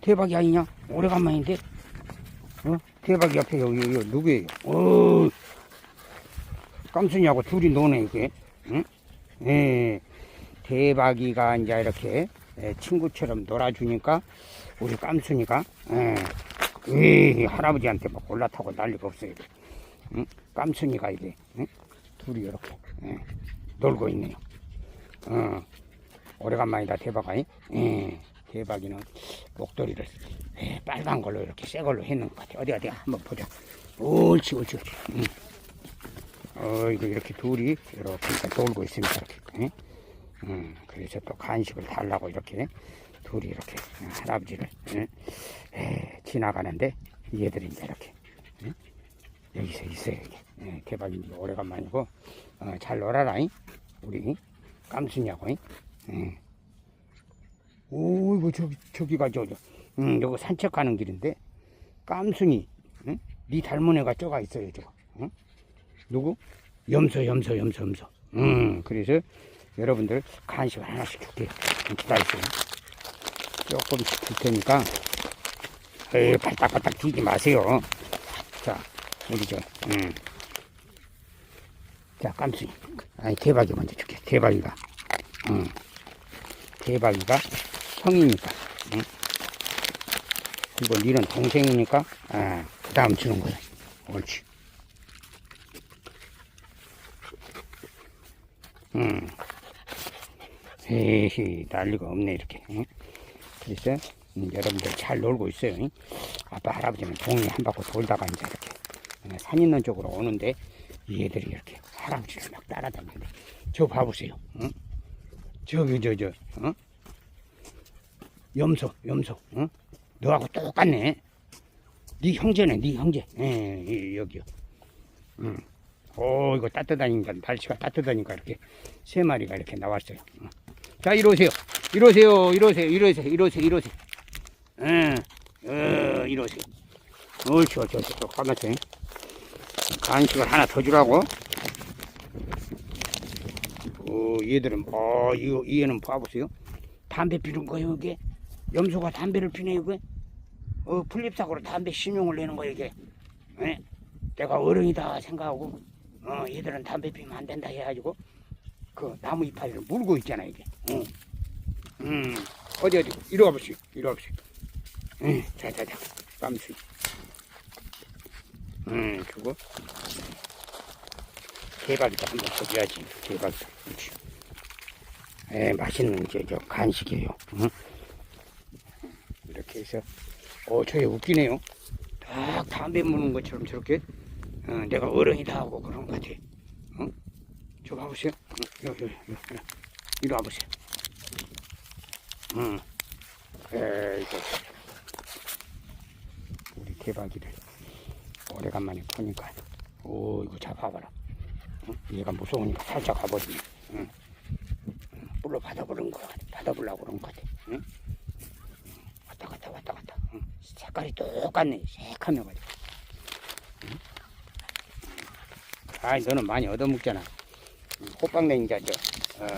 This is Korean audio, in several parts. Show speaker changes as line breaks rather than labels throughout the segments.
대박이 아니냐? 오래간만인데? 어? 대박이 옆에 여기, 여기 누구예요? 어, 깜순이하고 둘이 노네, 이게. 응? 예. 대박이가 이제 이렇게 예, 친구처럼 놀아주니까 우리 깜순이가, 예. 에이, 할아버지한테 막 올라타고 난리가 없어요. 응? 깜순이가 이게, 응? 둘이 이렇게, 예, 놀고 있네요. 어, 오래간만이다, 대박아. 예. 대박이는 목도리를 예, 빨간 걸로 이렇게 새 걸로 했는 것 같아. 어디 어디 한번 보자. 옳지 옳지 옳지. 응. 어 이거 이렇게 둘이 이렇게 돌고 있습니다. 이렇게. 응? 응, 그래서 또 간식을 달라고 이렇게 둘이 이렇게 응, 할아버지를 응? 에, 지나가는데 이제 이렇게 응? 여기서 있어요. 이게. 예, 대박인지 오래간만이고 어, 잘 놀아라. 잉? 우리 깜순이하고. 잉? 응. 오, 이거 저기, 저기가 저, 저, 음, 요거 산책하는 길인데, 깜순이, 응? 니 닮은 애가 저가 있어요, 저거. 응? 누구? 염소, 염소, 염소, 염소. 음, 그래서 여러분들 간식 하나씩 줄게요. 좀 기다리세요. 조금씩 줄 테니까, 에이, 발딱발딱 뛰지 마세요. 자, 우리 저, 음. 자, 깜순이. 아니, 대박이 먼저 줄게. 대박이가. 응. 대박이가 형이니까. 응? 그리고 니는 동생이니까, 아, 그 다음 주는 거야. 옳지. 응. 에이, 난리가 없네, 이렇게. 응? 그래서, 음, 여러분들 잘 놀고 있어요. 응? 아빠, 할아버지는 동네 한 바퀴 돌다가 이제 이렇게 어, 산 있는 쪽으로 오는데, 얘들이 이렇게 할아버지를 막 따라다니는데, 저 봐보세요. 응? 저기, 저, 저, 어? 염소, 염소, 응? 너하고 똑같네. 네 형제네, 네 형제. 예, 예, 여기요. 응. 오, 이거 따뜻하니까, 날씨가 따뜻하니까 이렇게 세 마리가 이렇게 나왔어요. 응. 자, 이러세요. 이러세요, 이러세요, 이러세요, 이러세요, 이러세요. 응, 어, 이러세요. 옳지, 옳지, 옳지. 또 까맣죠. 간식을 하나 더 주라고. 어, 얘들은, 어, 이거, 얘는 봐보세요. 담배 피는 거예요, 이게? 염소가 담배를 피네, 이게? 어, 플립사고로 담배 신용을 내는 거예요, 이게? 예? 내가 어른이다 생각하고, 어, 얘들은 담배 피면 안 된다 해가지고, 그 나무 이파리를 물고 있잖아, 이게. 응. 음, 어디, 어디, 이리 와보시오, 이리 와보시오. 응, 자, 자, 자, 깜수. 음, 그거. 개박이도 한번 줘야지, 개박이. 그렇지. 예, 맛있는 이제 저 간식이에요. 응? 해서 어, 저게 웃기네요. 딱 담배 무는 것처럼 저렇게 어, 내가 어른이다 하고 그런 것 같아. 어? 저 봐보세요. 어, 여기, 여기, 여기. 이리 와보세요. 응. 에이, 저. 우리 대박이를 오래간만에 보니까 오 이거 잡아봐라. 어? 얘가 무서우니까 살짝 가버리네. 응. 물로 받아보는 거 같아. 받아보려고 그런 것 같아. 응? 왔다 갔다 왔다 갔다. 응. 색깔이 똑같네. 새카매가지고. 응? 아이 너는 많이 얻어먹잖아. 응, 호빵냉 이제 저 어,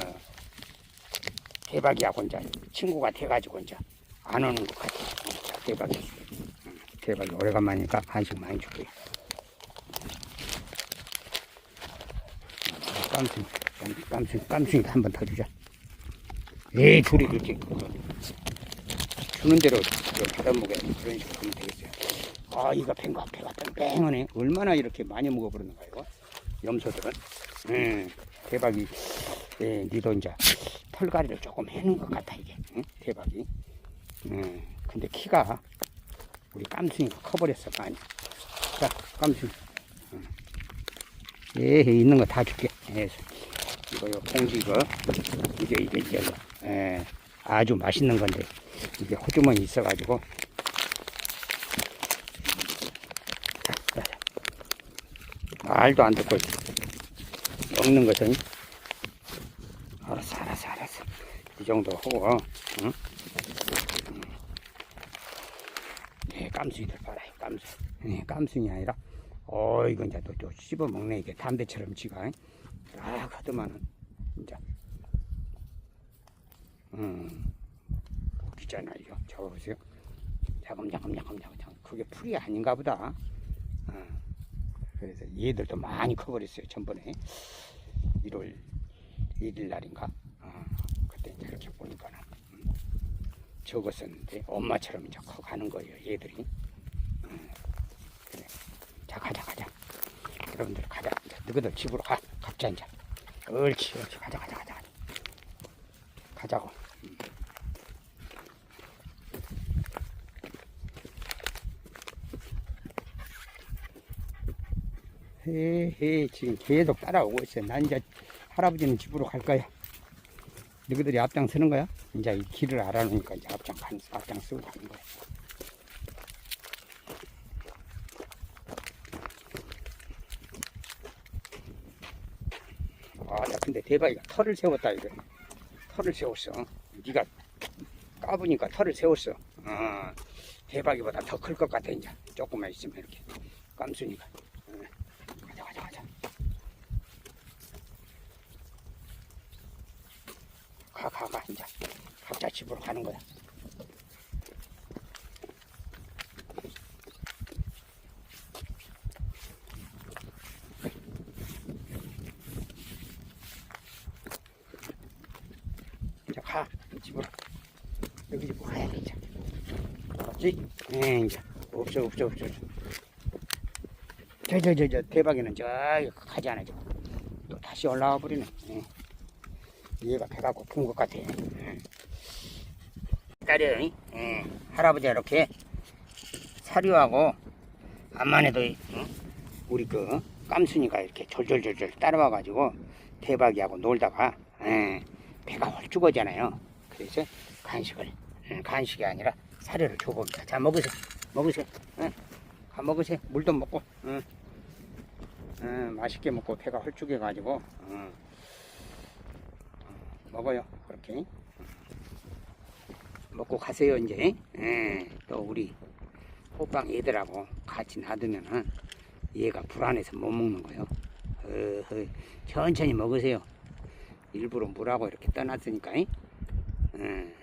대박이하고 이제 친구가 돼가지고 이제 안 오는 것 같아. 응, 자, 대박이. 오래간만이니까 간식 많이 줄게. 깜순, 깜순, 깜순이 한번 더 주자. 에이, 둘이 그렇게 주는 대로 저 받아먹어야 돼. 그런 식으로 하면 되겠어요. 아, 이거 뱅가 배가 뺑뺑하네. 얼마나 이렇게 많이 먹어버렸는가, 이거? 염소들은. 음, 대박이, 예, 니도 이제 털가리를 조금 해는 것 같아, 이게. 응? 대박이. 음, 근데 키가 우리 깜순이가 커버렸어, 많이. 자, 깜순이. 음. 예, 있는 거 다 줄게. 예, 이거, 요 봉지 이거. 이게, 이게, 이게, 예, 아주 맛있는 건데, 이게 호주머니 있어가지고. 말도 안 듣고 먹는 것은, 알았어, 알았어, 알았어. 이 정도 하고, 응? 예, 깜순이들 봐라, 깜순. 예, 깜순이 아니라, 어, 이거 이제 또, 또 씹어 먹네, 이게 담배처럼 지가. 아, 하더만은, 이제. 음, 웃기잖아, 이거. 잡아보세요. 자금자금자금자금 그게 풀이 아닌가 보다. 어. 그래서 얘들도 많이 커버렸어요. 전번에 1월 1일 날인가. 어. 그때 이제 이렇게 보니까는 음. 적었었는데 엄마처럼 이제 커가는 거예요. 얘들이. 음. 그래. 자 가자 가자. 여러분들 가자. 너희들 집으로 가. 각자 이제. 옳지 옳지 가자 가자 가자. 가자. 가자고. 헤헤 지금 계속 따라오고 있어요. 난 이제 할아버지는 집으로 갈 거야. 너희들이 앞장 서는 거야? 이제 이 길을 알아놓으니까 이제 앞장 간, 앞장 쓰고 가는 거야. 아, 나 근데 대박이가 털을 세웠다 이거. 털을 세웠어. 네가 까보니까 털을 세웠어. 어, 대박이보다 더 클 것 같아 이제. 조금만 있으면 이렇게 깜수니까자 가자 가자. 가 가 가 이제 각자 집으로 가는 거야. 이제 가 집으로 여기 집으로 가야 돼 이제. 맞지? 예 이제 없어 없어 없어. 저 저 저 저 대박이는 저 가지 않아 저. 또 다시 올라와 버리네. 예. 얘가 배가 고픈 것 같아. 예. 딸이 예. 할아버지가 이렇게 사료하고 암만 해도 응? 우리 그 깜순이가 이렇게 졸졸졸졸 따라와 가지고 대박이하고 놀다가 예. 배가 홀쭉하잖아요. 그래서 간식을 음, 간식이 아니라 사료를 줘봅니다. 자 먹으세요. 먹으세요. 응? 가 먹으세요. 물도 먹고. 응. 응, 맛있게 먹고 배가 홀쭉해가지고 응. 먹어요. 그렇게 먹고 가세요 이제. 예, 또 우리 호빵 얘들하고 같이 놔두면은 얘가 불안해서 못 먹는 거예요. 어허, 천천히 먹으세요. 일부러 물하고 이렇게 떠났으니까. 잉? 예,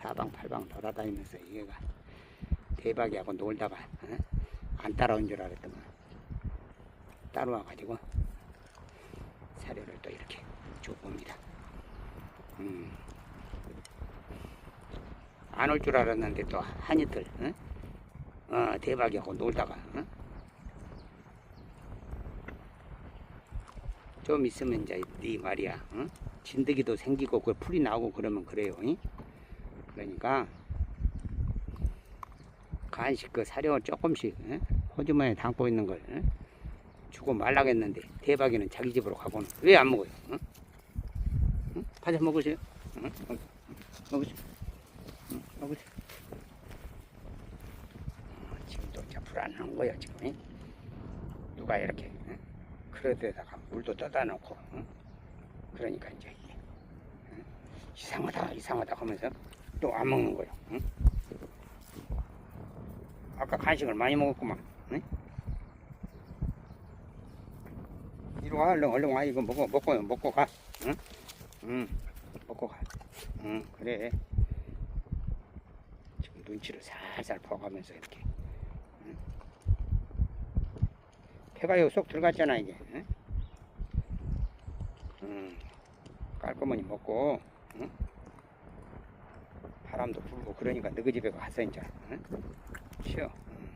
사방팔방 돌아다니면서 얘가 대박이하고 놀다가 어? 안 따라온 줄 알았더만 따라와가지고 사료를 또 이렇게 줘 봅니다. 음. 안올 줄 알았는데 또 한이틀 어? 어, 대박이하고 놀다가 어? 좀 있으면 이제 네 말이야 어? 진드기도 생기고 그 풀이 나오고 그러면 그래요 잉? 그러니까 간식 그 사료 조금씩 어? 호주머니에 담고 있는 걸 어? 주고 말라겠는데 대박이는 자기 집으로 가고는 왜 안 먹어요? 어? 응? 가자 먹으세요. 응? 먹- 먹으세요. 응, 먹으세요. 어, 지금도 이제 불안한 거야 지금. 응? 누가 이렇게 응? 그릇에다가 물도 떠다 놓고 응? 그러니까 이제 응? 이상하다 이상하다 하면서 또 안 먹는 거예요. 응? 아까 간식을 많이 먹었구만. 응? 이리 와 얼른 얼른 와 이거 먹어 먹고 먹고 가. 응? 응, 먹고 가. 응, 그래. 지금 눈치를 살살 봐가면서 이렇게. 응? 배가 여기 쏙 들어갔잖아, 이게. 응? 응. 깔끔하니 먹고, 응? 바람도 불고, 그러니까 너희 집에 가서 이제, 응? 쉬어. 응.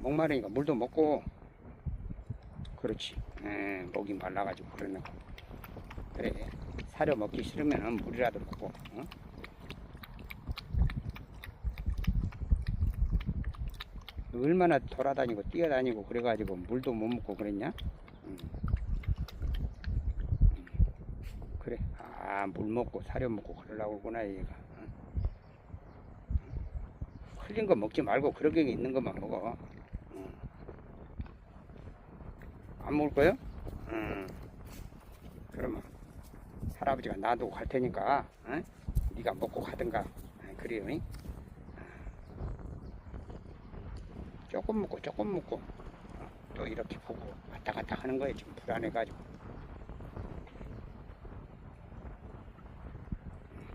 목마르니까 물도 먹고, 그렇지. 에, 목이 말라가지고 그러는 거. 그래. 사료 먹기 싫으면 물이라도 먹고. 어? 얼마나 돌아다니고 뛰어다니고 그래가지고 물도 못 먹고 그랬냐? 음. 음. 그래. 아, 물 먹고 사료 먹고 그러려고 그러구나, 얘가. 어? 흘린 거 먹지 말고 그러게 있는 것만 먹어. 안 먹을 거요? 음. 그러면 할아버지가 놔두고 갈 테니까 어? 네가 먹고 가든가 어, 그래요 잉? 조금 먹고 조금 먹고 어, 또 이렇게 보고 왔다 갔다 하는 거예요 지금 불안해가지고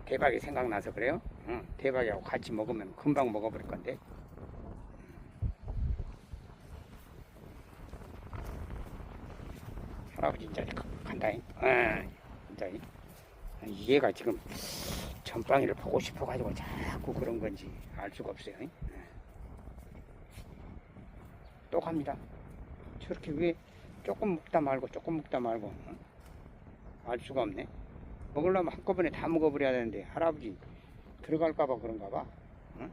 대박이 생각나서 그래요? 응, 대박이하고 같이 먹으면 금방 먹어버릴 건데. 이제 간다잉. 어, 이제 얘가 지금 전방위를 보고 싶어가지고 자꾸 그런 건지 알 수가 없어요. 응? 또 갑니다. 저렇게 왜 조금 먹다 말고 조금 먹다 말고 응? 알 수가 없네. 먹으려면 한꺼번에 다 먹어버려야 되는데 할아버지 들어갈까봐 그런가 봐. 응?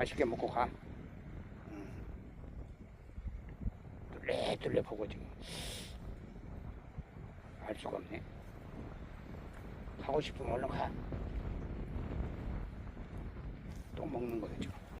맛있게 먹고 가. 응. 뚫레뚫레 보고 지금 알 수가 없네. 가고 싶으면 얼른 가. 또 먹는 거죠.